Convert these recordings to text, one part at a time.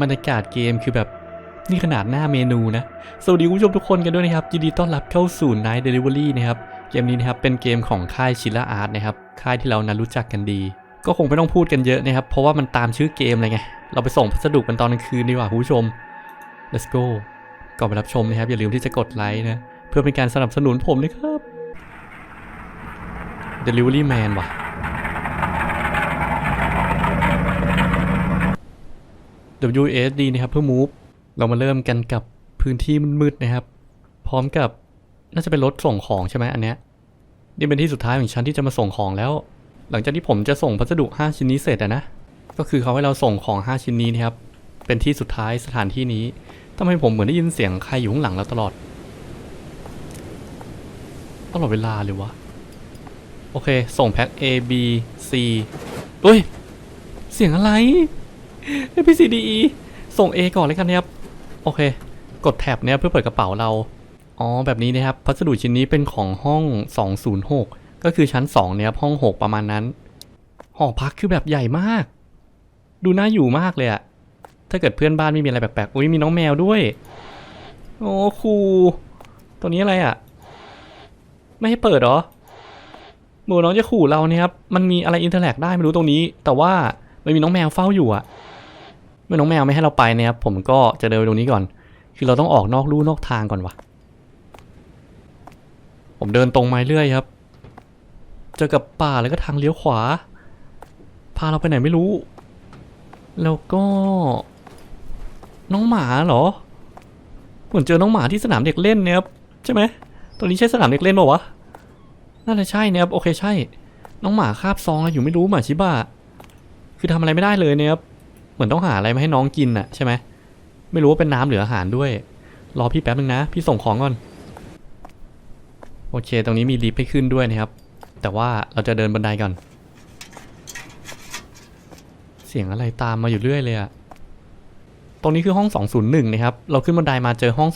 บรรยากาศเกมคือแบบนี่ขนาดหน้าเมนูนะ สวัสดีคุณผู้ชมทุกคนกันด้วยนะครับ ยินดีต้อนรับเข้าสู่ Night Delivery นะครับ เกมนี้นะครับเป็นเกมของค่ายชิล a อาร์ตนะครับ ค่ายที่เรานั้นรู้จักกันดี ก็คงไม่ต้องพูดกันเยอะนะครับ เพราะว่ามันตามชื่อเกมเลยไง เราไปส่งพัสดุกันตอนกลางคืนดีกว่าคุณผู้ชม let's go ก่อนไปรับชมนะครับ อย่าลืมที่จะกดไลค์นะ เพื่อเป็นการสนับสนุนผมนะครับ Delivery Man ว่ะ WSD นะครับเพื่อ move เรามาเริ่มกันกับพื้นที่มืดๆนะครับ พร้อมกับน่าจะเป็นรถส่งของใช่ไหมอันเนี้ยนี่เป็นที่สุดท้ายของฉันที่จะมาส่งของแล้ว หลังจากที่ผมจะส่งพัสดุ 5 ชิ้นนี้เสร็จอะนะก็คือเขาให้เราส่งของ 5 ชิ้นนี้นะครับเป็นที่สุดท้ายสถานที่นี้ทำไมผมเหมือนได้ยินเสียงใครอยู่ข้างหลังเราตลอดตลอดเวลาเลยวะโอเค ส่งแพ็ค A B C เฮ้ย เสียงอะไร A B C D E ส่ง A ก่อนเลยกันนะครับ โอเค กดแท็บเนี่ยเพื่อเปิดกระเป๋าเรา อ๋อ แบบนี้นะครับ พัสดุชิ้นนี้เป็นของห้อง 206 ก็คือชั้น 2 เนี่ยห้อง 6 ประมาณนั้น หอพักคือแบบใหญ่มาก ดูน่าอยู่มากเลยอะถ้าเกิดเพื่อนบ้านไม่มีอะไรแปลกๆ อุ้ยมีน้องแมวด้วย โอ้ครูตัวนี้อะไรอะไม่ให้เปิดหรอหมูน้องจะขู่เราเนี่ยครับ มันมีอะไรอินเทอร์แลกได้ไม่รู้ตรงนี้ แต่ว่ามันมีน้องแมวเฝ้าอยู่อะ เมื่อน้องแมวไม่ให้เราไปเนะครับผมก็จะเดินไปตรงนี้ก่อน คือเราต้องออกนอกลู่นอกทางก่อนวะผมเดินตรงมาเรื่อยครับ เจอกับป่าแล้วก็ทางเลี้ยวขวา พาเราไปไหนไม่รู้ แล้วก็ น้องหมาเหรอเหมือนเจอน้องหมาที่สนามเด็กเล่นเนี่ยครับใช่ไหมตรงนี้ใช่สนามเด็กเล่นเปล่าวะน่าจะใช่นะครับโอเคใช่ น้องหมาคาบซองอะไรอยู่ไม่รู้หมาชิบะคือทำอะไรไม่ได้เลยเนี่ยครับ เหมือนต้องหาอะไรมาให้น้องกินอะใช่ไหมไม่รู้ว่าเป็นน้ำหรืออาหารด้วย รอพี่แป๊บนึงนะ พี่ส่งของก่อน โอเค ตรงนี้มีลิฟต์ให้ขึ้นด้วยนะครับ แต่ว่าเราจะเดินบันไดก่อน เสียงอะไรตามมาอยู่เรื่อยเลยอะตรงนี้คือห้อง 201 นะครับ เราขึ้นบันไดมาเจอห้อง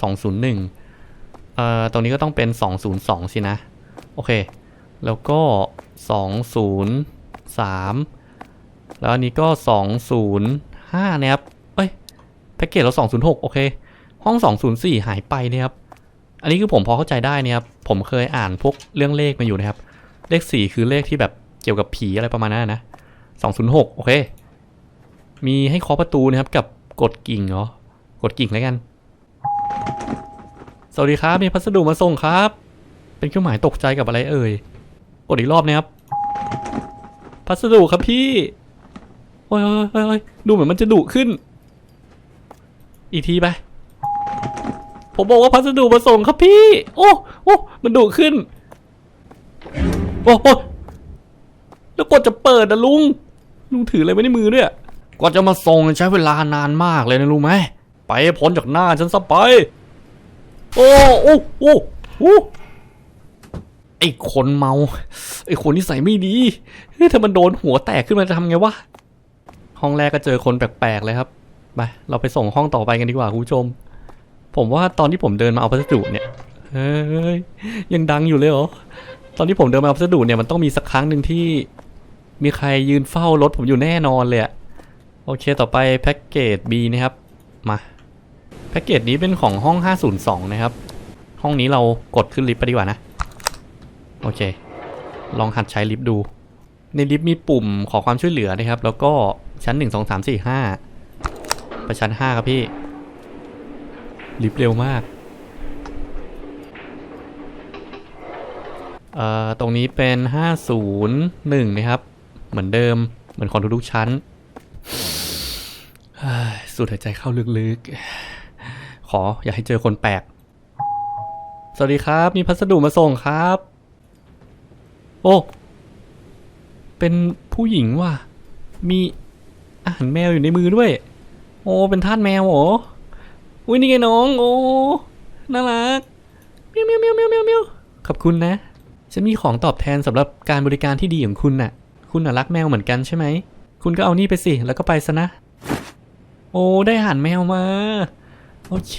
201 เอ่อ ตรงนี้ก็ต้องเป็น 202 สินะ โอเค แล้วก็ 203 แล้วอันนี้ก็ 205นะครับ เอ้ยแพ็กเกจเรา206โอเค ห้อง204หายไปนะครับ อันนี้คือผมพอเข้าใจได้นะครับ ผมเคยอ่านพวกเรื่องเลขมาอยู่นะครับ เลข4คือเลขที่แบบเกี่ยวกับผีอะไรประมาณนั้นนะ206โอเค มีให้เคาะประตูนะครับกับกดกิ่งเหรอกดกิ่งแล้วกัน สวัสดีครับ มีพัสดุมาส่งครับ เป็นเครื่องหมายตกใจกับอะไรเอ่ย กดอีกรอบนะครับ พัสดุครับพี่ โอ้ยโอ้ยโอ้ยโอ้ยดูเหมือนมันจะดุขึ้น อีกทีไป ผมบอกว่าพัสดุมาส่งครับพี่ โอ้โอ้มันดุขึ้น โอ้โอ้แล้วกดจะเปิดนะลุง ลุงถืออะไรไว้ในมือด้วยกว่าจะมาส่งใช้เวลานานมากเลยนะรู้ไหม ไปพ้นจากหน้าฉันซะไป โอ้โอ้โอ้โอ้ไอ้คนเมา ไอ้คนนิสัยไม่ดีเฮ้ยถ้ามันโดนหัวแตกขึ้นมาจะทำไงวะ ห้องแรกก็เจอคนแปลกๆเลยครับไปเราไปส่งห้องต่อไปกันดีกว่าคุณผู้ชม ผมว่าตอนที่ผมเดินมาเอาพัสดุเนี่ยเฮ้ยยังดังอยู่เลยเหรอตอนที่ผมเดินมาเอาพัสดุเนี่ยมันต้องมีสักครั้งหนึ่งที่ มีใครยืนเฝ้ารถผมอยู่แน่นอนเลยอะโอเคต่อไปแพ็กเกจ B นะครับมาแพ็กเกจนี้เป็นของห้อง 502 นะครับ ห้องนี้เรากดขึ้นลิฟต์ไปดีกว่านะ โอเค ลองหัดใช้ลิฟต์ดู ในลิฟต์มีปุ่มขอความช่วยเหลือนะครับ แล้วก็ ชั้น1 2 3 4 5ไปชั้น5ครับพี่ลิฟต์เร็วมากเอ่อตรงนี้เป็น501นะครับ เหมือนเดิมเหมือนของทุกๆชั้นเฮ้ยสูดหายใจเข้าลึกๆ ขออย่าให้เจอคนแปลก สวัสดีครับ มีพัสดุมาส่งครับ โอ้ เป็นผู้หญิงว่ะ มี อาหารแมวอยู่ในมือด้วย โอ้เป็นทาสแมวเหรออุ้ยนี่ไงน้องโอ้น่ารักเมียวเมียวเมียวเมียวเมียวเมียวขอบคุณนะฉันมีของตอบแทนสำหรับการบริการที่ดีของคุณน่ะ คุณน่ะรักแมวเหมือนกันใช่ไหม คุณก็เอานี่ไปสิ แล้วก็ไปซะนะ โอ้ได้อาหารแมวมา โอเค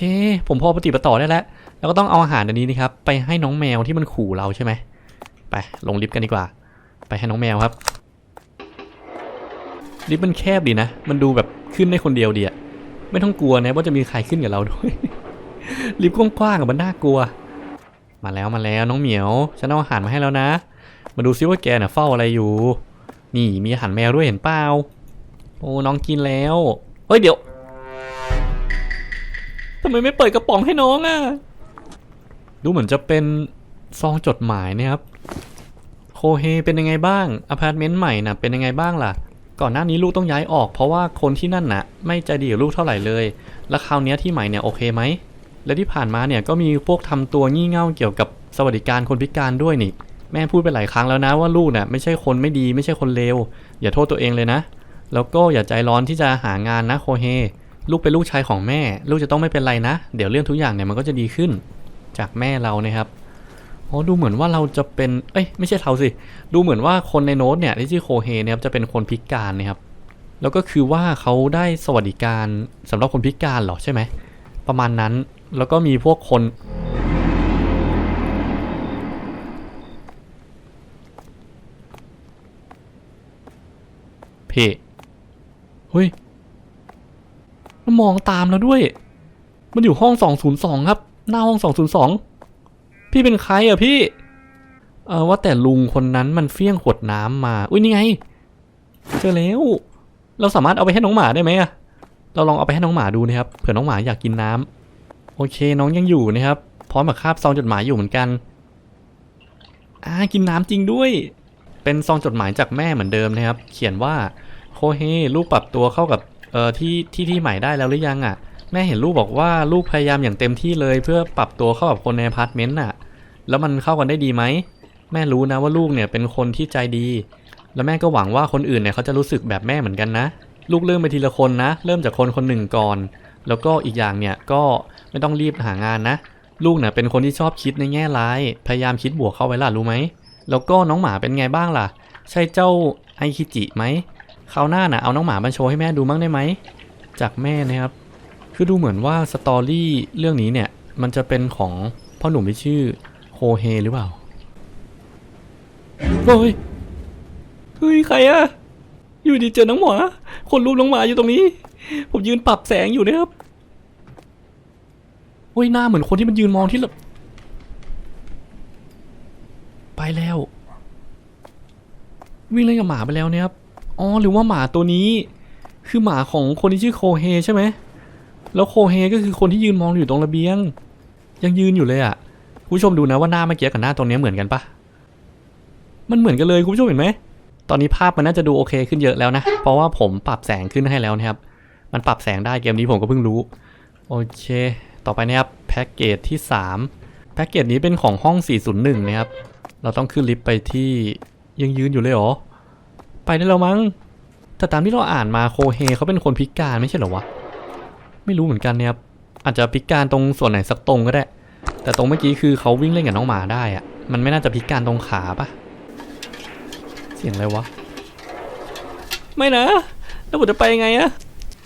ผมพอปฏิปต่อได้แล้ว แล้วก็ต้องเอาอาหารอันนี้นะครับ ไปให้น้องแมวที่มันขู่เราใช่ไหม ไปลงลิฟต์กันดีกว่า ไปให้น้องแมวครับ ลิฟต์มันแคบดีนะ มันดูแบบขึ้นได้คนเดียวดีอะไม่ต้องกลัวนะว่าจะมีใครขึ้นกับเราด้วย ลิฟต์กว้างๆอะมันน่ากลัว มาแล้วมาแล้วน้องเหมียวฉันเอาอาหารมาให้แล้วนะ มาดูซิว่าแกเน่ะเฝ้าอะไรอยู่ นี่มีอาหารแมวด้วยเห็นเปล่าโอ้น้องกินแล้วเฮ้ยเดี๋ยวทำไมไม่เปิดกระป๋องให้น้องอะดูเหมือนจะเป็นซองจดหมายนะครับ โคเฮเป็นยังไงบ้างอพาร์ตเมนต์ใหม่น่ะเป็นยังไงบ้างล่ะ ก่อนหน้านี้ลูกต้องย้ายออก เพราะว่าคนที่นั่นน่ะ ไม่ใจดีกับลูกเท่าไหร่เลย แล้วคราวนี้ที่ใหม่เนี่ยโอเคไหม และที่ผ่านมาเนี่ยก็มีพวกทำตัวงี่เง่าเกี่ยวกับสวัสดิการคนพิการด้วยนี่ แม่พูดไปหลายครั้งแล้วนะว่าลูกเนี่ยไม่ใช่คนไม่ดีไม่ใช่คนเลวอย่าโทษตัวเองเลยนะ แล้วก็อย่าใจร้อนที่จะหางานนะโคเฮลูกเป็นลูกชายของแม่ ลูกจะต้องไม่เป็นไรนะ เดี๋ยวเรื่องทุกอย่างเนี่ยมันก็จะดีขึ้น จากแม่เรานะครับ อ๋อดูเหมือนว่าเราจะเป็น เอ้ยไม่ใช่เราสิ ดูเหมือนว่าคนในโน้ตเนี่ยที่ชื่อโคเฮเนี่ยครับจะเป็นคนพิการนะครับ แล้วก็คือว่าเขาได้สวัสดิการสำหรับคนพิการเหรอใช่ไหม ประมาณนั้น แล้วก็มีพวกคน เพเฮ้ยมันมองตามเราด้วย มันอยู่ห้องสองศูนย์สองครับ หน้าห้องสองศูนย์สอง พี่เป็นใครอะพี่ เออว่าแต่ลุงคนนั้นมันเฟี้ยงขวดน้ำมา อุ้ยนี่ไง เจอแล้ว เราสามารถเอาไปให้น้องหมาได้ไหมอะเราลองเอาไปให้น้องหมาดูนะครับ เผื่อน้องหมาอยากกินน้ำโอเคน้องยังอยู่นะครับ พร้อมกับคาบซองจดหมายอยู่เหมือนกัน อ่ากินน้ำจริงด้วย เป็นซองจดหมายจากแม่เหมือนเดิมนะครับ เขียนว่าโคเฮลูกปรับตัวเข้ากับเอ่อที่ที่ที่ใหม่ได้แล้วหรือยังอะ แม่เห็นลูกบอกว่าลูกพยายามอย่างเต็มที่เลย เพื่อปรับตัวเข้ากับคนในอพาร์ตเมนต์น่ะ แล้วมันเข้ากันได้ดีไหม แม่รู้นะว่าลูกเนี่ยเป็นคนที่ใจดี แล้วแม่ก็หวังว่าคนอื่นเนี่ยเขาจะรู้สึกแบบแม่เหมือนกันนะ ลูกเริ่มไปทีละคนนะ เริ่มจากคนคนหนึ่งก่อน แล้วก็อีกอย่างเนี่ยก็ไม่ต้องรีบหางานนะ ลูกเนี่ยเป็นคนที่ชอบคิดในแง่ร้าย พยายามคิดบวกเข้าไว้ล่ะรู้ไหม แล้วก็น้องหมาเป็นไงบ้างล่ะ ใช่เจ้าไอคิจิไหมคราวหน้าน่ะเอาน้องหมามาโชว์ให้แม่ดูบ้างได้ไหม จากแม่นะครับ คือดูเหมือนว่าสตอรี่เรื่องนี้เนี่ย มันจะเป็นของพ่อหนุ่มที่ชื่อโคเฮหรือเปล่าเฮ้ยเฮ้ย ใครอะอยู่ดีเจอน้องหมาคนรูปน้องหมาอยู่ตรงนี้ ผมยืนปรับแสงอยู่นะครับเฮ้ยหน้าเหมือนคนที่มันยืนมองที่เราไปแล้ว วิ่งเล่นกับหมาไปแล้วเนี่ยครับอ๋อหรือว่าหมาตัวนี้ คือหมาของคนที่ชื่อโคเฮใช่ไหม แล้วโคเฮก็คือคนที่ยืนมองอยู่ตรงระเบียง ยังยืนอยู่เลยอะ่ะคุณผู้ชมดูนะว่าหน้าเมื่อกี้กับหน้าตรงนี้เหมือนกันปะมันเหมือนกันเลยคุณผู้ชมเห็นไหมตอนนี้ภาพมันน่าจะดูโอเคขึ้นเยอะแล้วนะ เพราะว่าผมปรับแสงขึ้นให้แล้วนะครับ มันปรับแสงได้เกมนี้ผมก็เพิ่งรู้ โอเค ต่อไปนะครับแพ็กเกจที่ 3 แพ็กเกจนี้เป็นของห้อง 401 นะครับ เราต้องขึ้นลิฟต์ไปที่ยังยืนอยู่เลยเหรอ ไปได้แล้วมั้ง แต่ตามที่เราอ่านมาโคเฮเขาเป็นคนพิการไม่ใช่เหรอวะ ไม่รู้เหมือนกันเนี่ยครับอาจจะพิการตรงส่วนไหนสักตรงก็ได้ แต่ตรงเมื่อกี้คือเขาวิ่งเล่นกับน้องหมาได้อะมันไม่น่าจะพิการตรงขาปะเสียงอะไรวะ ไม่นะ แล้วผมจะไปยังไงอะ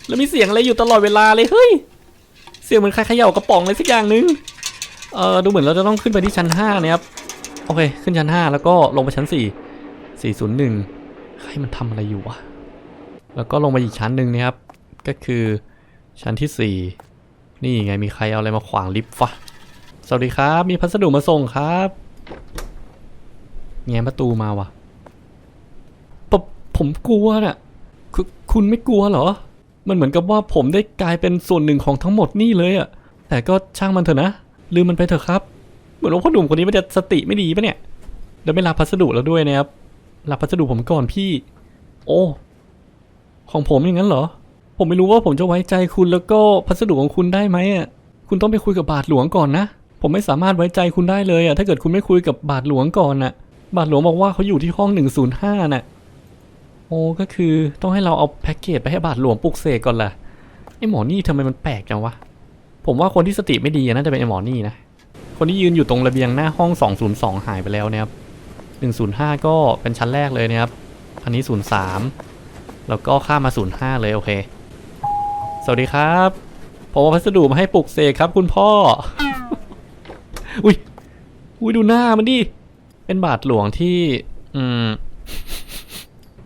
แล้วมีเสียงอะไรอยู่ตลอดเวลาเลยเฮ้ย เสียงเหมือนใครเขย่ากระป๋องอะไรสักอย่างหนึง เออดูเหมือนเราจะต้องขึ้นไปที่ชั้น5นะครับ โอเค ขึ้นชั้น 5 แล้วก็ลงไปชั้น 4 401 ใครมันทำอะไรอยู่วะ แล้วก็ลงไปอีกชั้นหนึ่งนะครับ ก็คือ ชั้นที่ 4 นี่ไงมีใครเอาอะไรมาขวางลิฟต์ฟะสวัสดีครับ มีพัสดุมาส่งครับแง้มประตูมาวะปะผมกลัวน่ะคุคุณไม่กลัวเหรอ มันเหมือนกับว่าผมได้กลายเป็นส่วนหนึ่งของทั้งหมดนี่เลยอะแต่ก็ช่างมันเถอะนะ ลืมมันไปเถอะครับ เหมือนว่าพ่อหนุ่มคนนี้มันจะสติไม่ดีปะเนี่ยแล้วไม่รับพัสดุแล้วด้วยนะครับรับพัสดุผมก่อนพี่ โอ้ ของผมอย่างนั้นเหรอ ผมไม่รู้ว่าผมจะไว้ใจคุณแล้วก็พัสดุของคุณได้ไหมอะคุณต้องไปคุยกับบาทหลวงก่อนนะ ผมไม่สามารถไว้ใจคุณได้เลยอะถ้าเกิดคุณไม่คุยกับบาทหลวงก่อนน่ะ บาทหลวงบอกว่าเขาอยู่ที่ห้อง 105น่ะโอ้ก็คือต้องให้เราเอาแพ็กเกจไปให้บาทหลวงปลุกเสกก่อนล่ะไอหมอนี่ทำไมมันแปลกจังวะผมว่าคนที่สติไม่ดีน่าจะเป็นไอหมอนี่นะคนที่ยืนอยู่ตรงระเบียงหน้าห้อง 202 หายไปแล้วนะครับ105 ก็เป็นชั้นแรกเลยนะครับ อันนี้ 03 แล้วก็ข้ามมา 05 เลยโอเค สวัสดีครับผมเอาพัสดุมาให้ปลุกเสกครับ คุณพ่อ อุ้ยอุ้ยดูหน้ามันดิ เป็นบาทหลวงที่ อืม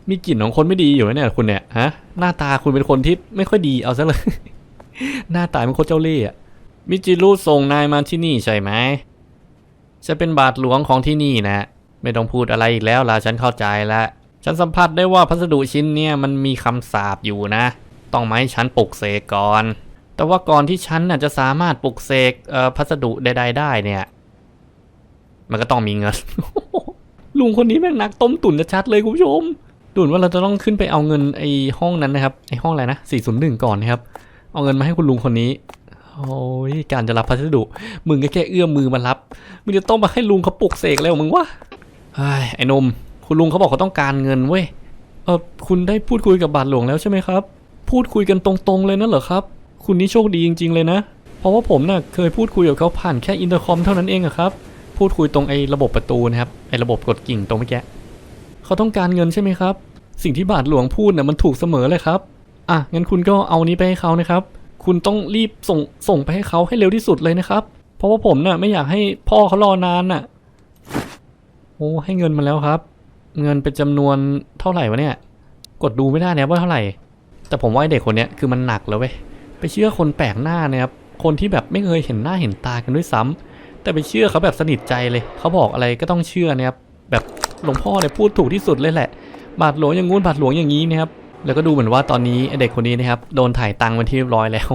มีกลิ่นของคนไม่ดีอยู่นะเนี่ยคุณเนี่ยฮะ หน้าตาคุณเป็นคนที่ไม่ค่อยดีเอาซะเลย หน้าตาเป็นคนเจ้าเล่ห์อะมิจิรุส่งนายมาที่นี่ใช่ไหมฉันเป็นบาทหลวงของที่นี่นะ ไม่ต้องพูดอะไรอีกแล้วล่ะฉันเข้าใจแล้ว ฉันสัมผัสได้ว่าพัสดุชิ้นเนี่ยมันมีคำสาปอยู่นะ ต้องไหมาให้ฉันปลุกเสกก่อน แต่ว่าก่อนที่ฉันน่ะจะสามารถปลุกเสกเอ่อพัสดุใดๆได้เนี่ย มันก็ต้องมีเงิน ลุงคนนี้แม่งนักต้มตุ๋นชัดเลยคุณผู้ชมดุนว่าเราจะต้องขึ้นไปเอาเงินไอ้ห้องนั้นนะครับไอ้ห้องอะไรนะ401 ก่อนนะครับ เอาเงินมาให้คุณลุงคนนี้โอ้ยการจะรับพัสดุ มึงก็แค่เอื้อมมือมารับ มึงจะต้องมาให้ลุงเขาปลุกเสกแล้วมึงวะไอ้ไอ้นม คุณลุงเขาบอกเขาต้องการเงินเว้ย เออคุณได้พูดคุยกับบาทหลวงแล้วใช่ไหมครับ พูดคุยกันตรงๆเลยนั่นเหรอครับ คุณนี่โชคดีจริง ๆ เลยนะ เพราะว่าผมน่ะเคยพูดคุยกับเขาผ่านแค่อินเตอร์คอมเท่านั้นเองอะครับ พูดคุยตรงไอ้ระบบประตูนะครับไอ้ระบบกดกิ่งตรงเมื่อกี้เขาต้องการเงินใช่ไหมครับ สิ่งที่บาทหลวงพูดน่ะมันถูกเสมอเลยครับอะงั้นคุณก็เอานี้ไปให้เขานะครับ คุณต้องรีบส่งส่งไปให้เขาให้เร็วที่สุดเลยนะครับ เพราะว่าผมน่ะไม่อยากให้พ่อเขารอนานน่ะโอ้ให้เงินมาแล้วครับ เงินเป็นจำนวนเท่าไหร่วะเนี่ย กดดูไม่ได้นะว่าเท่าไหร่ แต่ผมว่าไอเด็กคนเนี้ยคือมันหนักแล้วเว้ยไปเชื่อคนแปลกหน้านะครับคนที่แบบไม่เคยเห็นหน้าเห็นตากันด้วยซ้ำแต่ไปเชื่อเขาแบบสนิทใจเลยเขาบอกอะไรก็ต้องเชื่อนะครับแบบหลวงพ่อเนี่ยพูดถูกที่สุดเลยแหละ บาทหลวงอย่างงู้นบาทหลวงอย่างนี้นะครับแล้วก็ดูเหมือนว่าตอนนี้เด็กคนนี้นะครับโดนถ่ายตังค์เป็นที่เรียบร้อยแล้ว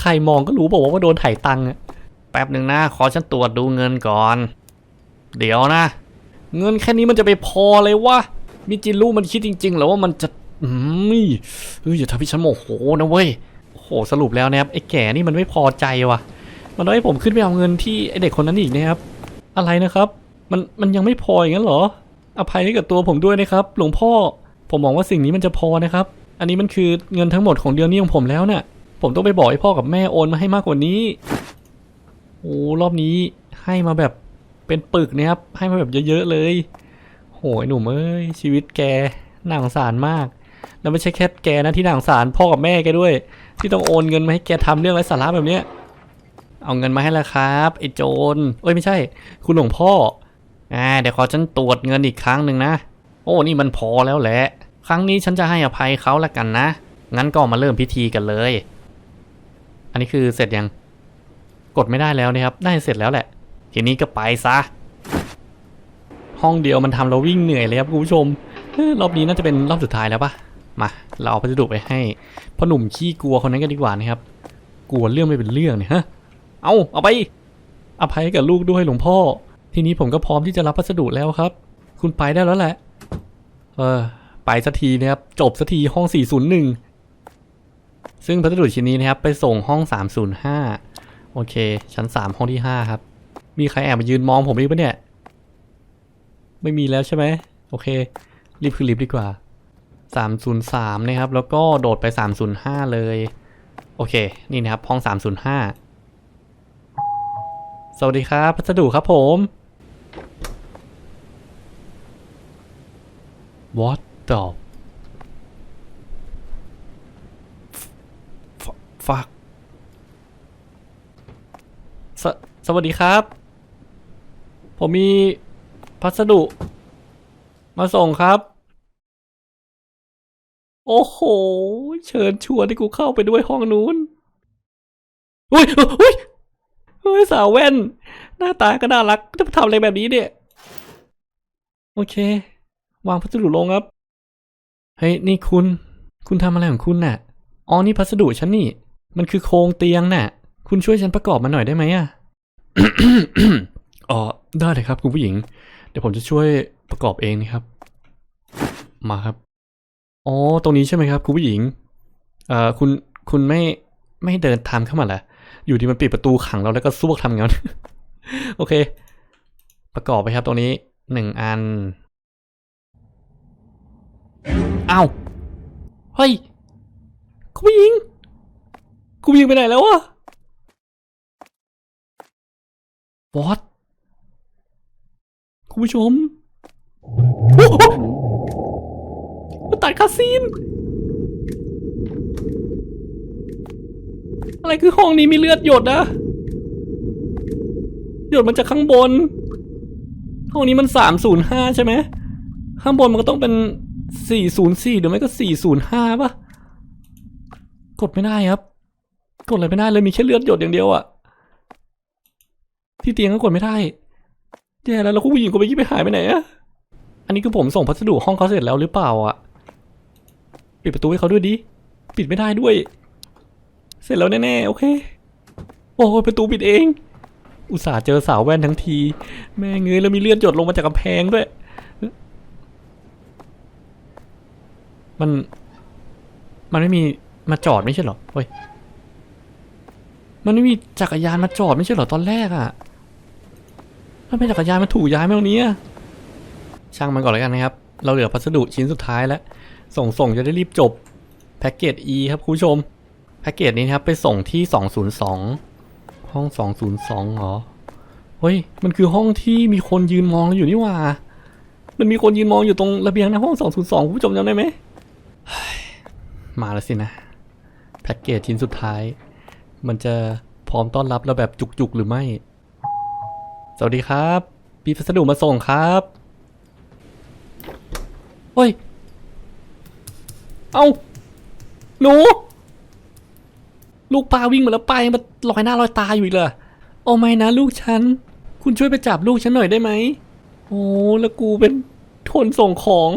ใครมองก็รู้บอกว่าโดนถ่ายตังค์อะแป๊บหนึ่งนะขอฉันตรวจดูเงินก่อน เดี๋ยวนะ เงินแค่นี้มันจะไปพอเลยวะมิจิรุมันคิดจริงๆหรอว่ามันจะ อืมเฮ้ยอย่าทำให้ฉันโมโหนะเว้ยโอ้โหสรุปแล้วนะครับไอ้แก่นี่มันไม่พอใจว่ะ มันต้องให้ผมขึ้นไปเอาเงินที่ไอ้เด็กคนนั้นอีกนะครับ อะไรนะครับ มันมันยังไม่พออย่างนั้นเหรอ อภัยให้กับตัวผมด้วยนะครับ หลวงพ่อ ผมมองว่าสิ่งนี้มันจะพอนะครับ อันนี้มันคือเงินทั้งหมดของเดือนนี้ของผมแล้วเนี่ยผมต้องไปบอกให้พ่อกับแม่โอนมาให้มากกว่านี้โอ้รอบนี้ให้มาแบบเป็นปึกนะครับ ให้มาแบบเยอะๆเลย โหยหนุ่มเอ้ยชีวิตแกน่าสงสารมาก แล้วไม่ใช่แค่แกนะที่น่าสงสารพ่อกับแม่แกด้วย ที่ต้องโอนเงินมาให้แกทำเรื่องไร้สาระแบบเนี้ยเอาเงินมาให้แล้วครับไอ้โจรเอ้ยไม่ใช่ คุณหลวงพ่ออ่าเดี๋ยวขอฉันตรวจเงินอีกครั้งหนึ่งนะ โอ้นี่มันพอแล้วแหละ ครั้งนี้ฉันจะให้อภัยเขาละกันนะ งั้นก็มาเริ่มพิธีกันเลย อันนี้คือเสร็จยัง กดไม่ได้แล้วนะครับ ได้เสร็จแล้วแหละ ทีนี้ก็ไปซะ ห้องเดียวมันทำเราวิ่งเหนื่อยเลยครับคุณผู้ชม รอบนี้น่าจะเป็นรอบสุดท้ายแล้วปะ มาเราเอาพัสดุไปให้พ่อหนุ่มขี้กลัวคนนั้นกันดีกว่านะครับ กลัวเรื่องไม่เป็นเรื่องเนี่ยฮะเอาเอาไปอภัยให้กับลูกด้วยหลวงพ่อ ทีนี้ผมก็พร้อมที่จะรับพัสดุแล้วครับ คุณไปได้แล้วแหละ เออ ไปสักทีนะครับ จบสักทีห้อง 401 ซึ่งพัสดุชิ้นนี้นะครับ ไปส่งห้อง 305 โอเค ชั้น 3 ห้องที่ 5 ครับ มีใครแอบมายืนมองผมอีกปะเนี่ย ไม่มีแล้วใช่ไหม โอเค รีบคือรีบดีกว่า 303 นะครับ แล้วก็โดดไป 305 เลย โอเค นี่นะครับ ห้อง 305 สวัสดีครับ พัสดุครับผม What the fuck สสวัสดีครับ ผมมีพัสดุ มาส่งครับ โอ้โห เชิญชวนให้กูเข้าไปด้วยห้องนู้นอุ้ยอุ้ยเฮ้ยสาวแว่น หน้าตาก็น่ารักจะทำอะไรแบบนี้เนี่ย โอเค วางพัสดุลงครับ เฮ้ย นี่คุณ คุณทำอะไรของคุณน่ะ อ๋อ นี่พัสดุฉันนี่ มันคือโครงเตียงน่ะ คุณช่วยฉันประกอบมันหน่อยได้ไหมอะอ๋อ ได้เลยครับ คุณผู้หญิง เดี๋ยวผมจะช่วยประกอบเองนะครับ มาครับ อ๋อ ตรงนี้ใช่ไหมครับ คุณผู้หญิง เอ่อ คุณ คุณไม่ ไม่เดินตามเข้ามาเหรออยู่ดีมันปิดประตูขังเราแล้วก็ซวกทำงั้น โอเค ประกอบไปครับตรงนี้หนึ่งอัน อ้าว เฮ้ย คุณผู้หญิง คุณผู้หญิงไปไหนแล้วอะบอสคุณผู้ชมโอ้โห มันตัดคาซีน อะไรคือห้องนี้มีเลือดหยดนะ หยดมาจากข้างบน ห้องนี้มันสามศูนย์ห้าใช่ไหม ข้างบนมันก็ต้องเป็นสี่ศูนย์สี่หรือไม่ก็สี่ศูนย์ห้าป่ะ กดไม่ได้ครับ กดอะไรไม่ได้เลยมีแค่เลือดหยดอย่างเดียวอะที่เตียงก็กดไม่ได้แย่แล้วแล้วคุณผู้หญิงคนเมื่อกี้ไปหายไปไหนอะอันนี้คือผมส่งพัสดุห้องเขาเสร็จแล้วหรือเปล่าอะ ปิดประตูให้เขาด้วยดิ ปิดไม่ได้ด้วย เสร็จแล้วแน่ๆ โอเค โอ้ยประตูปิดเอง อุตส่าห์เจอสาวแว่นทั้งที แม่เงยแล้วมีเลือดหยดลงมาจากกำแพงด้วย มัน มันไม่มีมาจอดไม่ใช่เหรอเฮ้ย มันไม่มีจักรยานมาจอดไม่ใช่เหรอตอนแรกอะทำไมจักรยานมันถูกย้ายมาตรงนี้อะช่างมันก่อนแล้วกันนะครับ เราเหลือพัสดุชิ้นสุดท้ายแล้ว ส่งส่งจะได้รีบจบแพ็กเกจ E ครับคุณผู้ชมแพ็กเกจนี้นะครับไปส่งที่ 202 ห้อง 202เหรอเฮ้ยมันคือห้องที่มีคนยืนมองเราอยู่นี่หว่า มันมีคนยืนมองอยู่ตรงระเบียงหน้าห้อง 202คุณผู้ชมจำได้ไหมมาแล้วสินะแพ็กเกจชิ้นสุดท้าย มันจะพร้อมต้อนรับเราแบบจุกๆหรือไม่ สวัสดีครับมีพัสดุมาส่งครับเฮ้ย เอาหนู ลูกปลาวิ่งมาแล้วไปลายังมาลอยหน้าลอยตาอยู่อีกเลยโอ้ไม่นะลูกฉัน คุณช่วยไปจับลูกฉันหน่อยได้ไหมโอ้แล้วกูเป็นคนส่งของ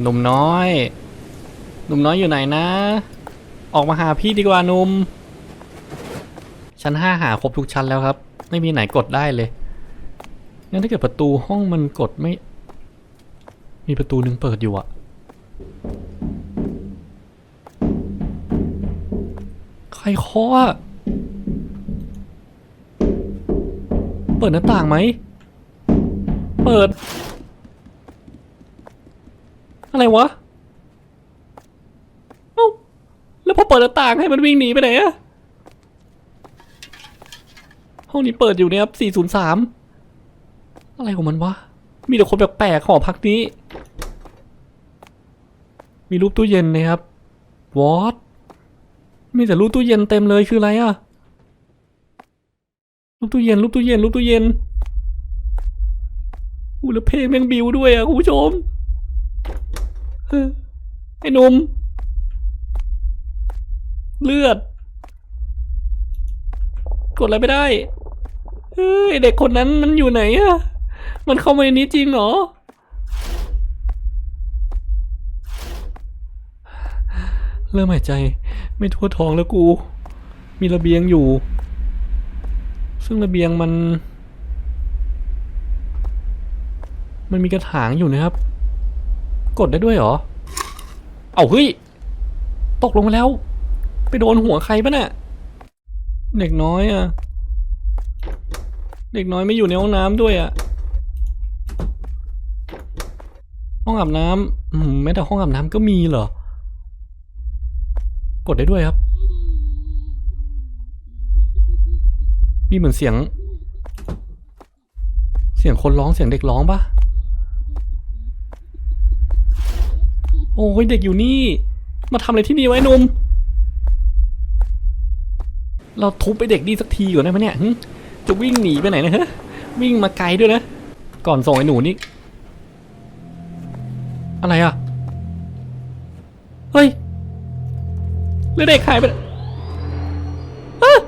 หนุ่มน้อยหนุ่มน้อยอยู่ไหนนะ ออกมาหาพี่ดีกว่าหนุ่มชั้นห้าหาครบทุกชั้นแล้วครับ ไม่มีไหนกดได้เลยงั้นถ้าเกิดประตูห้องมันกดไม่ มีประตูหนึ่งเปิดอยู่อะ รเคาะอะเปิดหน้าต่างไหม เปิด อะไรวะ เอ้า แล้วพอเปิดหน้าต่างให้มันวิ่งหนีไปไหนอะห้องนี้เปิดอยู่เนี่ยครับ 403 อะไรของมันวะ มีแต่คนแปลกๆหอพักนี้ มีรูปตู้เย็นนะครับ วอต มีแต่รูปตู้เย็นเต็มเลยคืออะไรอะรูปตู้เย็นรูปตู้เย็นรูปตู้เย็นอู้แล้วเพลงแม่งบิวด้วยอะคุณผู้ชมเฮ้ยไอ้นุ่มเลือด กดอะไรไม่ได้เฮ้ยเด็กคนนั้นมันอยู่ไหนอะ มันเข้ามาในนี้จริงเหรอ เริ่มหายใจ ไม่ทั่วท้องแล้วกู มีระเบียงอยู่ ซึ่งระเบียงมัน มันมีกระถางอยู่นะครับ กดได้ด้วยเหรอ เอาเฮ้ย ตกลงมาแล้ว ไปโดนหัวใครปะเนี่ยเด็กน้อยอะเด็กน้อยไม่อยู่ในห้องน้ำด้วยอะห้องอาบน้ำอืมแม้แต่ห้องอาบน้ำก็มีเหรอ กดได้ด้วยครับ มีเหมือนเสียง เสียงคนร้องเสียงเด็กร้องปะโอ้ยเด็กอยู่นี่ มาทำอะไรที่นี่ไว้นุ่มเราทุบไปเด็กดีสักทีก่อนได้ไหมเนี่ยจะวิ่งหนีไปไหนนะฮะวิ่งมาไกลด้วยนะ ก่อนส่งไอ้หนูนี่ อะไรอะ เฮ้ย แล้วเด็กหายไปฮะ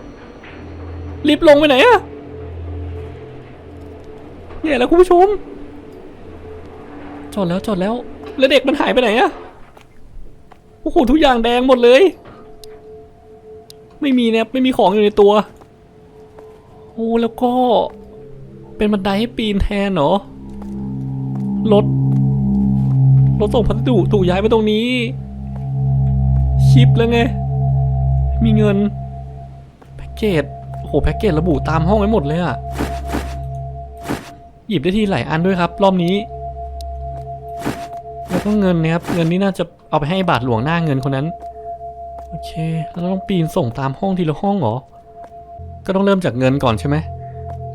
รีบลงไปไหนอะเนี่ยแล้วคุณผู้ชม จอดแล้วจอดแล้ว แล้วเด็กมันหายไปไหนอะโอ้โหทุกอย่างแดงหมดเลย ไม่มีเนี่ยไม่มีของอยู่ในตัว โอ้แล้วก็ เป็นบันไดให้ปีนแทนเหรอ รถ รถส่งพัสดุถูกย้ายไปตรงนี้ ชิปแล้วไง มีเงิน แพ็กเกจ โอ้โห แพ็กเกจระบุตามห้องไว้หมดเลยอะหยิบได้ทีหลายอันด้วยครับ รอบนี้ แล้วก็เงินนะครับ เงินนี้น่าจะเอาไปให้บาทหลวงหน้าเงินคนนั้น โอเค แล้วเราต้องปีนส่งตามห้องทีละห้องเหรอ ก็ต้องเริ่มจากเงินก่อนใช่ไหม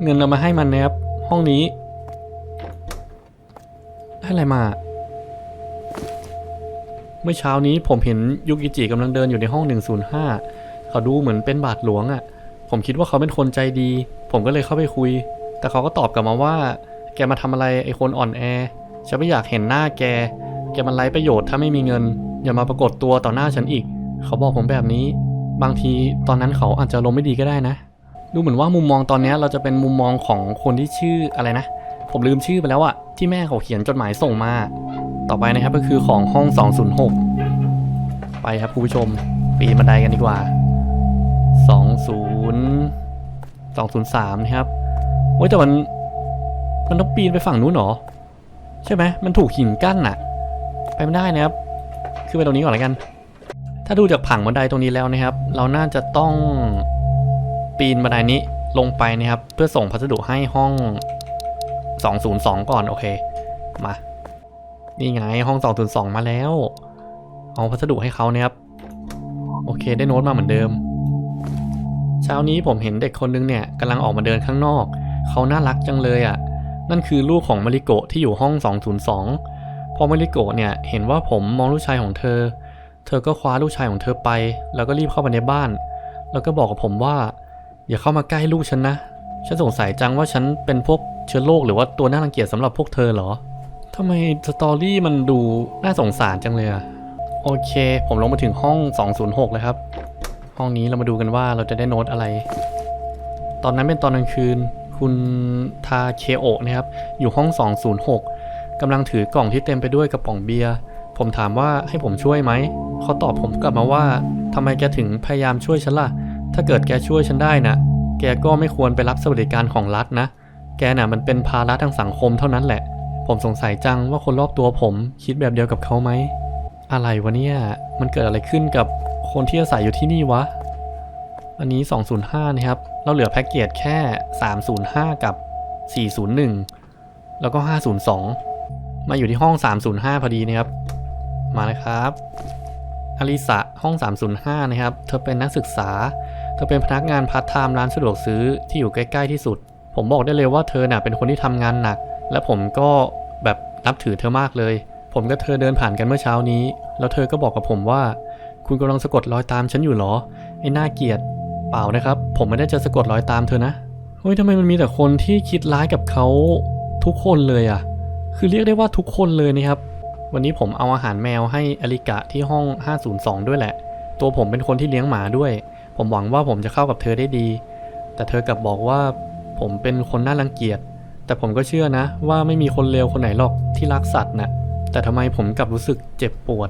เงินเรามาให้มันนะครับ ห้องนี้ได้อะไรมา เมื่อเช้านี้ผมเห็นยูกิจิกำลังเดินอยู่ในห้อง 105 เขาดูเหมือนเป็นบาทหลวงอะ่ะ ผมคิดว่าเขาเป็นคนใจดี ผมก็เลยเข้าไปคุย แต่เขาก็ตอบกลับมาว่า แกมาทำอะไรไอ้คนอ่อนแอ ฉันไม่อยากเห็นหน้าแก แกมันไร้ประโยชน์ถ้าไม่มีเงิน อย่ามาปรากฏตัวต่อหน้าฉันอีก เขาบอกผมแบบนี้ บางทีตอนนั้นเขาอาจจะลมไม่ดีก็ได้นะ ดูเหมือนว่ามุมมองตอนนี้เราจะเป็นมุมมองของคนที่ชื่ออะไรนะ ผมลืมชื่อไปแล้วอะที่แม่เขาเขียนจดหมายส่งมา ต่อไปนะครับก็คือของห้อง 206 ไปครับคุณผู้ชม ปีนบันไดกันดีกว่า 20 203นะครับโอ้ยแต่มัน มันต้องปีนไปฝั่งนู้นหรอ ใช่ไหมมันถูกหินกั้นอะไปไม่ได้นะครับขึ้นไปตรงนี้ก่อนล้วกัน ถ้าดูจากผังบันไดตรงนี้แล้วนะครับ เราน่าจะต้องปีนบันไดนี้ลงไปนะครับ เพื่อส่งพัสดุให้ห้อง 202 ก่อน โอเค มา นี่ไงห้อง 202 มาแล้ว เอาพัสดุให้เขานะครับ โอเคได้โน้ตมาเหมือนเดิม เช้านี้ผมเห็นเด็กคนนึงเนี่ยกำลังออกมาเดินข้างนอก เขาน่ารักจังเลยอะ่ะ นั่นคือลูกของมาริโกะที่อยู่ห้อง 202 พอมาริโกะเนี่ยเห็นว่าผมมองลูกชายของเธอ เธอก็คว้าลูกชายของเธอไป แล้วก็รีบเข้าไปในบ้าน แล้วก็บอกกับผมว่า อย่าเข้ามาใกล้ลูกฉันนะฉันสงสัยจังว่าฉันเป็นพวก เชื้อโรคหรือว่าตัวน่ารังเกียจสำหรับพวกเธอเหรอทำไมสตอรี่มันดูน่าสงสารจังเลยอะโอเค ผมลงมาถึงห้อง 206 เลยครับ ห้องนี้เรามาดูกันว่าเราจะได้โน้ตอะไร ตอนนั้นเป็นตอนกลางคืน คุณทาเคโอนะครับ อยู่ห้อง 206กำลังถือกล่องที่เต็มไปด้วยกระป๋องเบียร์ผมถามว่าให้ผมช่วยไหม เขาตอบผมกลับมาว่าทำไมแกถึงพยายามช่วยฉันล่ะ ถ้าเกิดแกช่วยฉันได้นะ แกก็ไม่ควรไปรับสวัสดิการของรัฐนะ แกน่ะมันเป็นภาระทางสังคมเท่านั้นแหละ ผมสงสัยจังว่าคนรอบตัวผมคิดแบบเดียวกับเขาไหม อะไรวะเนี่ย มันเกิดอะไรขึ้นกับคนที่อาศัยอยู่ที่นี่วะ อันนี้ 205 นะครับ เราเหลือแพ็กเกจแค่ 305 กับ 401 แล้วก็ 502 มาอยู่ที่ห้อง 305 พอดีนะครับ มาเลยครับอลิสะห้อง 305 นะครับ เธอเป็นนักศึกษา เธอเป็นพนักงานพาร์ทไทม์ร้านสะดวกซื้อที่อยู่ใกล้ ๆ ที่สุด ผมบอกได้เลยว่าเธอน่ะเป็นคนที่ทำงานหนัก และผมก็แบบนับถือเธอมากเลย ผมกับเธอเดินผ่านกันเมื่อเช้านี้ แล้วเธอก็บอกกับผมว่า คุณกำลังสะกดรอยตามฉันอยู่หรอ ไอ้หน้าเกลียดเปล่านะครับ ผมไม่ได้จะสะกดรอยตามเธอนะ เฮ้ยทำไมมันมีแต่คนที่คิดร้ายกับเขาทุกคนเลยอะ่ะ คือเรียกได้ว่าทุกคนเลยนะครับ วันนี้ผมเอาอาหารแมวให้อลิกะที่ห้อง 502 ด้วยแหละ ตัวผมเป็นคนที่เลี้ยงหมาด้วย ผมหวังว่าผมจะเข้ากับเธอได้ดี แต่เธอกลับบอกว่า ผมเป็นคนน่ารังเกียจ แต่ผมก็เชื่อนะ ว่าไม่มีคนเลวคนไหนหรอกที่รักสัตว์นะแต่ทำไมผมกลับรู้สึกเจ็บปวด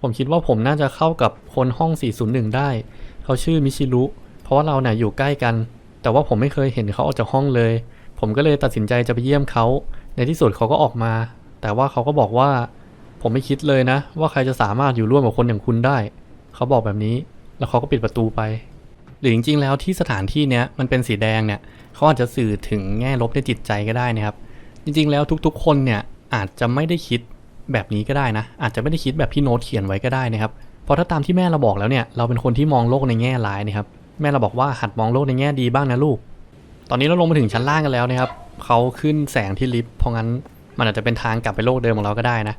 ผมคิดว่าผมน่าจะเข้ากับคนห้อง 401 ได้ เขาชื่อมิชิรุ เพราะว่าเราเนี่ยอยู่ใกล้กัน แต่ว่าผมไม่เคยเห็นเขาออกจากห้องเลย ผมก็เลยตัดสินใจจะไปเยี่ยมเขา ในที่สุดเขาก็ออกมา แต่ว่าเขาก็บอกว่า ผมไม่คิดเลยนะ ว่าใครจะสามารถอยู่ร่วมกับคนอย่างคุณได้ เขาบอกแบบนี้ แล้วเขาก็ปิดประตูไป หรือจริงๆแล้วที่สถานที่เนี้ยมันเป็นสีแดงเนี่ย เขาอาจจะสื่อถึงแง่ลบในจิตใจก็ได้นะครับ จริงๆ แล้วทุกๆ คนเนี่ยอาจจะไม่ได้คิดแบบนี้ก็ได้นะ อาจจะไม่ได้คิดแบบที่โน้ตเขียนไว้ก็ได้นะครับเพราะถ้าตามที่แม่เราบอกแล้วเนี่ยเราเป็นคนที่มองโลกในแง่ร้ายนะครับ แม่เราบอกว่าหัดมองโลกในแง่ดีบ้างนะลูก ตอนนี้เราลงมาถึงชั้นล่างกันแล้วนะครับเขาขึ้นแสงที่ลิฟต์เพราะงั้นมันอาจจะเป็นทางกลับไปโลกเดิมของเราก็ได้นะ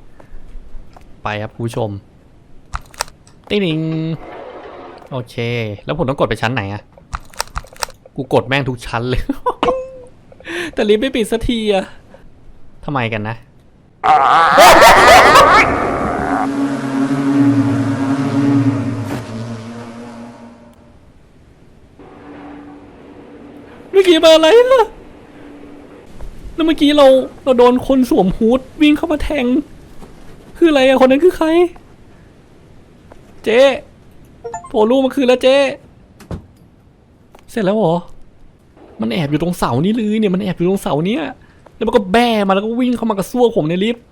ไปครับคุณผู้ชมติ๊งดิงโอเค แล้วผมต้องกดไปชั้นไหนอะ กูกดแม่งทุกชั้นเลย แต่ลิฟต์ไม่ปิดสักทีอะทำไมกันนะ เมื่อกี้มาอะไรล่ะ แล้วเมื่อกี้เราเราโดนคนสวมฮูดวิ่งเข้ามาแทง คืออะไรอะคนนั้นคือใคร เจ๊โผล่ลูกมาคืนแล้วเจ๊ เสร็จแล้วเหรอ มันแอบอยู่ตรงเสานี่เลยเนี่ย มันแอบอยู่ตรงเสาเนี้ยแล้วมันก็แบมาแล้วก็วิ่งเข้ามากระซวกผมในลิฟต์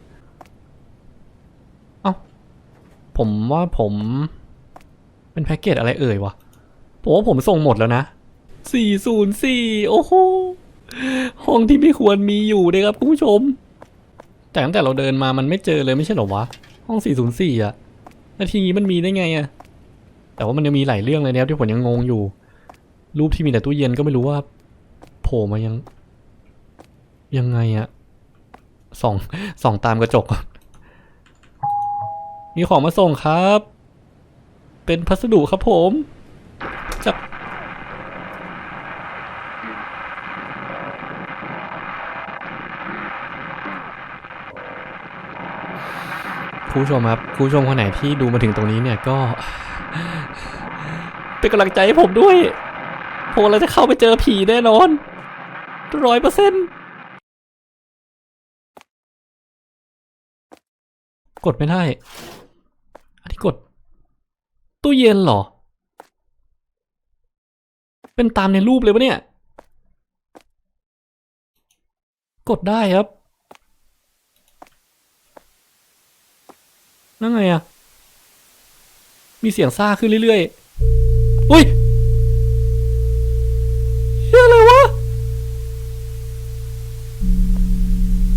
เอ้า ผมว่าผม เป็นแพ็กเกจอะไรเอ่ยวะ ผมว่าผมส่งหมดแล้วนะสี่ศูนย์สี่โอ้โห ห้องที่ไม่ควรมีอยู่เลยครับคุณผู้ชม แต่ตั้งแต่เราเดินมามันไม่เจอเลยไม่ใช่เหรอวะ ห้องสี่ศูนย์สี่อะแล้วทีนี้มันมีได้ไงอะแต่ว่ามันยังมีหลายเรื่องเลยนะครับที่ผมยังงงอยู่ รูปที่มีแต่ตู้เย็นก็ไม่รู้ว่า โผล่มายัง ยังไงอะส่องส่องตามกระจกก่อนมีของมาส่งครับ เป็นพัสดุครับผมจากผคุณผู้ชมครับคุณผู้ชมคนไหนที่ดูมาถึงตรงนี้เนี่ยก็ เป็นกำลังใจให้ผมด้วย ผมเราจะเข้าไปเจอผีแน่นอนร้อยเปอร์เซ็นต์กดไม่ได้ อันนี้กด ตู้เย็นเหรอ เป็นตามในรูปเลยปะเนี่ย กดได้ครับ นั่นไงอะมีเสียงซ่าขึ้นเรื่อยๆ อุ้ย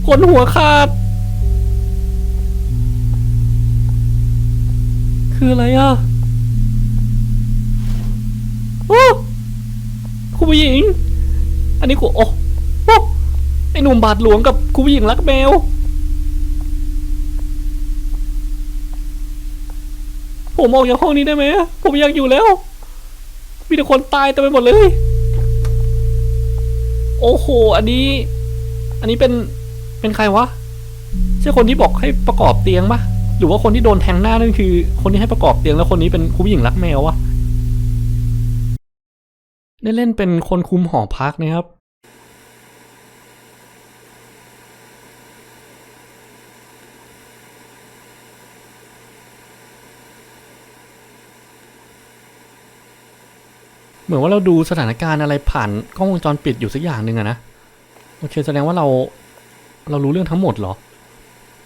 ขนหัวขาด คืออะไรอะ โอ้คุณผู้หญิง อันนี้กูโอ้โอ้ไอหนุ่มบาดหลวงกับคุณผู้หญิงรักแมว ผมออกจากห้องนี้ได้ไหม ผมอยากอยู่แล้ว มีแต่คนตายเต็มไปหมดเลย โอ้โห อันนี้ อันนี้เป็น เป็นใครวะใช่คนที่บอกให้ประกอบเตียงปะหรือว่าคนที่โดนแทงหน้านั่นคือ คนที่ให้ประกอบเตียงแล้วคนนี้เป็นคุณผู้หญิงรักแมววะได้เล่นเป็นคนคุมหอพักนะครับเหมือนว่าเราดูสถานการณ์อะไรผ่านกล้องวงจรปิดอยู่สักอย่างหนึ่งอะนะ โอเค แสดงว่าเรา เรารู้เรื่องทั้งหมดเหรอ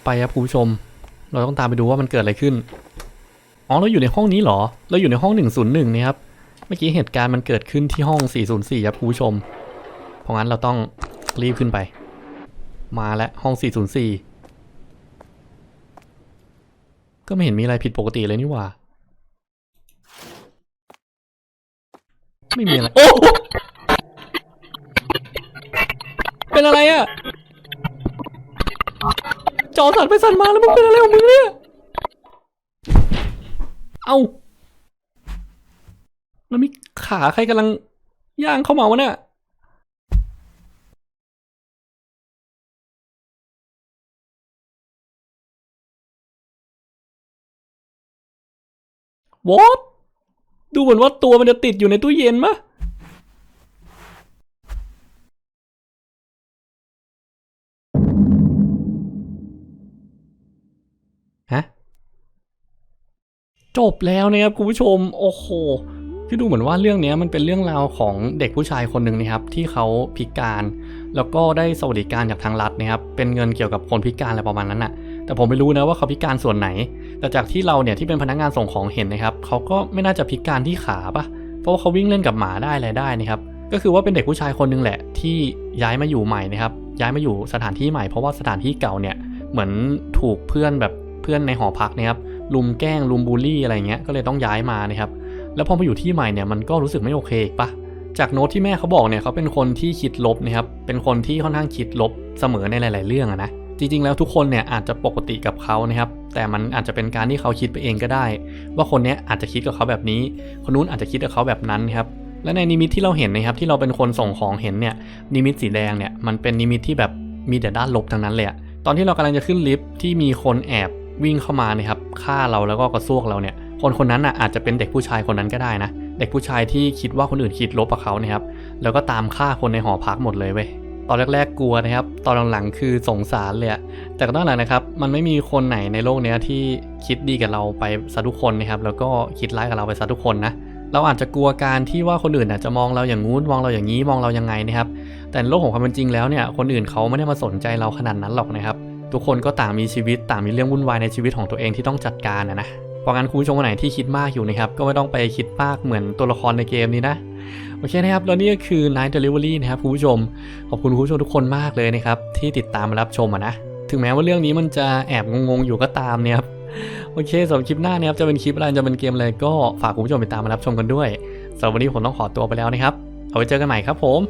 ไปครับคุณผู้ชม เราต้องตามไปดูว่ามันเกิดอะไรขึ้น อ๋อ เราอยู่ในห้องนี้เหรอ เราอยู่ในห้อง 101นี่ครับ เมื่อกี้เหตุการณ์มันเกิดขึ้นที่ห้อง 404ครับคุณผู้ชม เพราะงั้นเราต้องรีบขึ้นไป มาแล้วห้อง 404 ก็ไม่เห็นมีอะไรผิดปกติเลยนี่หว่า ไม่มีอะไร โอ้โหเป็นอะไรอะ จอสั่นไปสั่นมาแล้วมึงเป็นอะไรของมึงเนี่ย เอาแล้วมีขาใครกำลังย่างเข้ามาวะเนี่ยวอตดูเหมือนว่าตัวมันจะติดอยู่ในตู้เย็นมะ ฮะ จบแล้วนะครับคุณผู้ชม โอ้โหคือดูเหมือนว่าเรื่องนี้มันเป็นเรื่องราวของเด็กผู้ชายคนหนึ่งนะครับ ที่เขาพิการ แล้วก็ได้สวัสดิการจากทางรัฐนะครับ เป็นเงินเกี่ยวกับคนพิการอะไรประมาณนั้นน่ะ แต่ผมไม่รู้นะว่าเขาพิการส่วนไหน แต่จากที่เราเนี่ยที่เป็นพนักงานส่งของเห็นนะครับเขาก็ไม่น่าจะพิการที่ขาปะเพราะว่าเขาวิ่งเล่นกับหมาได้อะไรได้นะครับ ก็คือว่าเป็นเด็กผู้ชายคนหนึงแหละ ที่ย้ายมาอยู่ใหม่นะครับ ย้ายมาอยู่สถานที่ใหม่เพราะว่าสถานที่เก่าเนี่ยเหมือนถูกเพื่อนแบบ พื่อนในหอพักนะครับลุมแกล้งลุมบูลลี่อะไรเงี้ยก็เลยต้องย้ายมานะครับแล้วพอมาอยู่ที่ใหม่เนี่ยมันก็รู้สึกไม่โอเคปะจากโน้ตที่แม่เขาบอกเนี่ยเขาเป็นคนที่คิดลบนะครับเป็นคนที่ค่อนข้างคิดลบเสมอในหลาย ๆ เรื่องอะนะจริง ๆ แล้วทุกคนเนี่ยอาจจะปกติกับเขานะครับแต่มันอาจจะเป็นการที่เขาคิดไปเองก็ได้ ว่าคนเนี้ยอาจจะคิดกับเขาแบบนี้ คนนู้นอาจจะคิดกับเขาแบบนั้นครับและในนิมิตที่เราเห็นนะครับที่เราเป็นคนส่งของเห็นเนี่ยนิมิตสีแดงเนี่ยมันเป็นนิมิตที่แบบมีแต่ด้านลบทั้งนั้นเลยตอนที่เรากำลังจะขึ้นลิฟต์ที่มีคนแอบ วิ่งเข้ามาเนี่ยครับฆ่าเราแล้วก็กระซวกเราเนี่ย คนคนนั้นอะอาจจะเป็นเด็กผู้ชายคนนั้นก็ได้นะ เด็กผู้ชายที่คิดว่าคนอื่นคิดลบกับเขาเนี่ยครับ แล้วก็ตามฆ่าคนในหอพักหมดเลยเว้ยตอนแรกๆกลัวนะครับ ตอนหลังๆคือสงสารเลยแต่ก็ต้องหลังนะครับ มันไม่มีคนไหนในโลกเนี้ยที่คิดดีกับเราไปซะทุกคนนะครับ แล้วก็คิดร้ายกับเราไปซะทุกคนนะ เราอาจจะกลัวการที่ว่าคนอื่นอาจจะมองเราอย่างงู้นมองเราอย่างนี้มองเรายังไงนะครับ แต่โลกของความเป็นจริงแล้วเนี่ย คนอื่นเขาไม่ได้มาสนใจเราขนาดนั้นหรอกนะครับ ทุกคนก็ต่างมีชีวิตต่างมีเรื่องวุ่นวายในชีวิตของตัวเองที่ต้องจัดการนะนะเพราะงั้นคุณผู้ชมคนไหนที่คิดมากอยู่นะครับก็ไม่ต้องไปคิดมากเหมือนตัวละครในเกมนี้นะโอเคนะครับแล้วนี่ก็คือ Night Delivery นะครับคุณผู้ชม ขอบคุณคุณผู้ชมทุกคนมากเลยนะครับที่ติดตามมารับชมอะนะ ถึงแม้ว่าเรื่องนี้มันจะแอบงงๆอยู่ก็ตามเนี่ยครับโอเคสำหรับคลิปหน้าเนี่ยครับจะเป็นคลิปอะไรจะเป็นเกมอะไรก็ฝากคุณผู้ชมไปตามมารับชมกันด้วยสำหรับวันนี้ผมต้องขอตัวไปแล้วนะครับ เอาไว้เจอกันใหม่ครับผม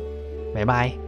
บ๊ายบาย